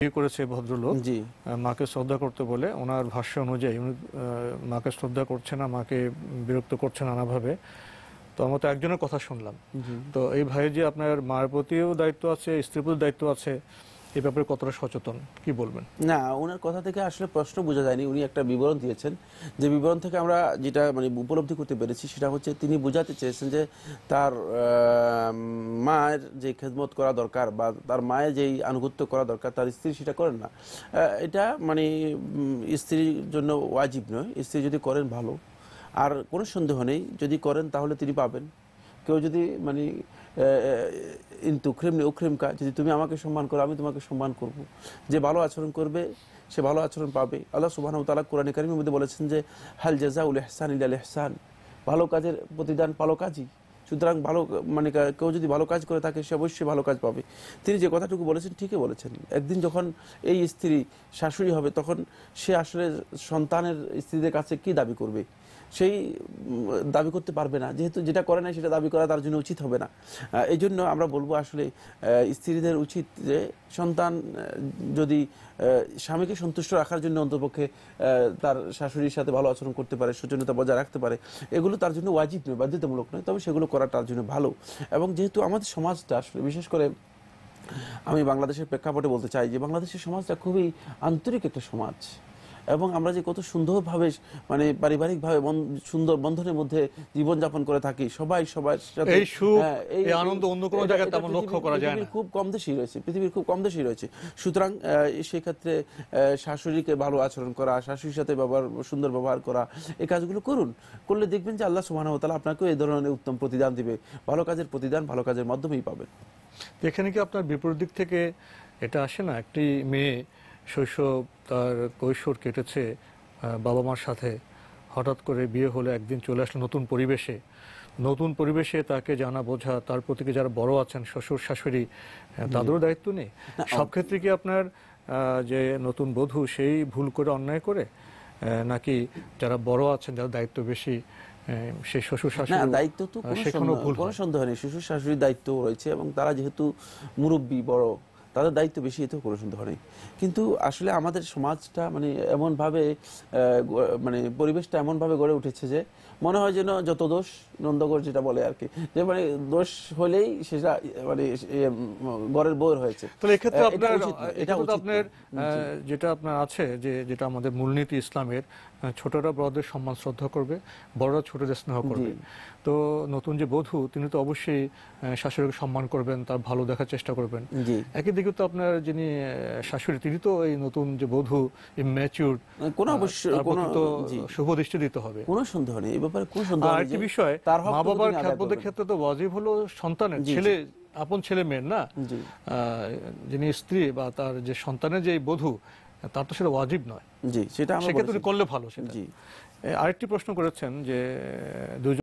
বিয়ে করেছে ভদ্রলোক জি। মাকে শ্রদ্ধা করতে বলে ওনার ভাষ্য অনুযায়ী উনি মাকে শ্রদ্ধা করছে না মাকে বিরক্ত করছে নানাভাবে। তো আমরা তো একজনের কথা শুনলাম। তো এই ভাই যে আপনার মায়ের প্রতিও দায়িত্ব আছে স্ত্রীর প্রতিও দায়িত্ব আছে এই ব্যাপারে কতটা সচেতন? কি বলবেন? না ওনার কথা থেকে আসলে প্রশ্ন বোঝা যায়নি। উনি একটা বিবরণ দিয়েছেন। যে বিবরণ থেকে আমরা যেটা মানে উপলব্ধি করতে পেরেছি সেটা হচ্ছে তিনি বোঝাতে চেয়েছেন যে তার মায়ের যে খেদমত করা দরকার বা তার মায়ের যেই আনুগত্য করা দরকার, তার স্ত্রী সেটা করেন না। এটা মানে স্ত্রীর জন্য ওয়াজিব নয়। স্ত্রী যদি করেন ভালো। আর কোনো সন্দেহ নেই, যদি করেন তাহলে তিনি পাবেন। কেউ যদি মানে ইন্তু ক্রিম উক্রিমকা যদি তুমি আমাকে সম্মান করো, আমি তোমাকে সম্মান করব। যে ভালো আচরণ করবে, সে ভালো আচরণ পাবে। আল্লাহ সুবাহ তালা কোরআন কারিমের মধ্যে বলেছেন যে, হাল জাজা উল এহসান ইল আল এহসান ভালো কাজের প্রতিদান ভালো কাজই। সুতরাং ভালো মানে কেউ যদি ভালো কাজ করে থাকে, সে অবশ্যই ভালো কাজ পাবে। তিনি যে কথাটুকু বলেছেন, ঠিকই বলেছেন। একদিন যখন এই স্ত্রী শাশুড়ি হবে, তখন সে আসলে সন্তানের স্ত্রীদের কাছে কি দাবি করবে? সেই দাবি করতে পারবে না। যেহেতু যেটা করে না সেটা দাবি করা তার জন্য উচিত হবে না। এই জন্য আমরা বলব আসলে স্ত্রীদের উচিত যে সন্তান যদি স্বামীকে সন্তুষ্ট রাখার জন্য অন্তপক্ষে তার শাশুড়ির সাথে ভালো আচরণ করতে পারে সচেতনতা বজায় রাখতে পারে, এগুলো তার জন্য ওয়াজিব নয়, বাধ্যতামূলক নয়। তবে সেগুলো করা তার জন্য ভালো। এবং যেহেতু আমাদের সমাজটা আসলে বিশেষ করে আমি বাংলাদেশের প্রেক্ষাপটে বলতে চাই যে বাংলাদেশের সমাজটা খুবই আন্তরিক একটা সমাজ। এবং আমরা যে কত সুন্দরভাবে মানে পারিবারিকভাবে সুন্দর বন্ধনের মধ্যে জীবনযাপন করে থাকি সবাই সবার সাথে এই সুখ, হ্যাঁ, এই আনন্দ অন্য কোনো জায়গায় তেমন লক্ষ্য করা যায় না। খুব কম দেশেই রয়েছে পৃথিবীর খুব কম দেশেই রয়েছে। সুতরাং আহ, সেই ক্ষেত্রে শাশুড়িকে ভালো আচরণ করা শাশুড়ির সাথে ব্যবহার সুন্দর ব্যবহার করা এই কাজগুলো করুন। করলে দেখবেন যে আল্লাহ সুবহানাহু ওয়া তাআলা আপনাকেও এই ধরনের উত্তম প্রতিদান দিবে। ভালো কাজের প্রতিদান ভালো কাজের মাধ্যমেই পাবেন। এখানে কি আপনার বিপরীত দিক থেকে এটা আসে না? একটি মেয়ে শৈশব তার কৈশোর কেটেছে বাবা মার সাথে। হঠাৎ করে বিয়ে হলে একদিন চলে আসলো নতুন পরিবেশে। নতুন পরিবেশে তাকে জানা বোঝা তার প্রতি যারা বড় আছেন শ্বশুর শাশুড়ি তাদেরও দায়িত্ব নেই? সব ক্ষেত্রে কি আপনার যে নতুন বধূ সেই ভুল করে অন্যায় করে? আহ, নাকি যারা বড় আছেন যারা দায়িত্ব বেশি সেই শ্বশুর শাশুড়ি দায়িত্ব তো কোনো। সন্দেহ নেই। শ্বশুর শাশুড়ির দায়িত্ব রয়েছে এবং তারা যেহেতু মুরব্বী বড় তাদের দায়িত্ব বেশি এতেও কোনো সন্দেহ নেই। কিন্তু আসলে আমাদের সমাজটা মানে এমনভাবে মানে পরিবেশটা এমনভাবে গড়ে উঠেছে যে মনে হয় যেন যত দোষ নন্দগর যেটা বলে আর কি যে মানে দোষ হলেই সেটা মানে গড়ের বউর হয়েছে। আপনার যেটা আপনার আছে যে যেটা আমাদের মূলনীতি ইসলামের ছোটরা বড়দের সম্মান শ্রদ্ধা করবে বড়রা ছোটদের স্নেহ করবে। তো নতুন যে বধূ তিনি তো অবশ্যই শাশুড়িকে সম্মান করবেন তার ভালো দেখার চেষ্টা করবেন। একই দিকে তো আপনার যিনি শাশুড়ি তিনি তো এই নতুন যে বধূ ইম্যাচিউর কোনো অবশ্য কোনো তো শুভ দৃষ্টি দিতে হবে। কোনো সন্দেহ নেই এই ব্যাপারে কোনো সন্দেহ আর যে বিষয় তার মা বাবার করবেন। ক্ষেত্রে তো ওয়াজিব হলো সন্তানের। ছেলে আপন ছেলে মেয়ের না? যিনি স্ত্রী বা তার যে সন্তানের যে বধূ তার তো সেটা ওয়াজিব নয়। জি সেটা আমরা সেক্ষেত্রে। করলে ভালো সেটা। জি। আরেকটি প্রশ্ন করেছেন যে দুজন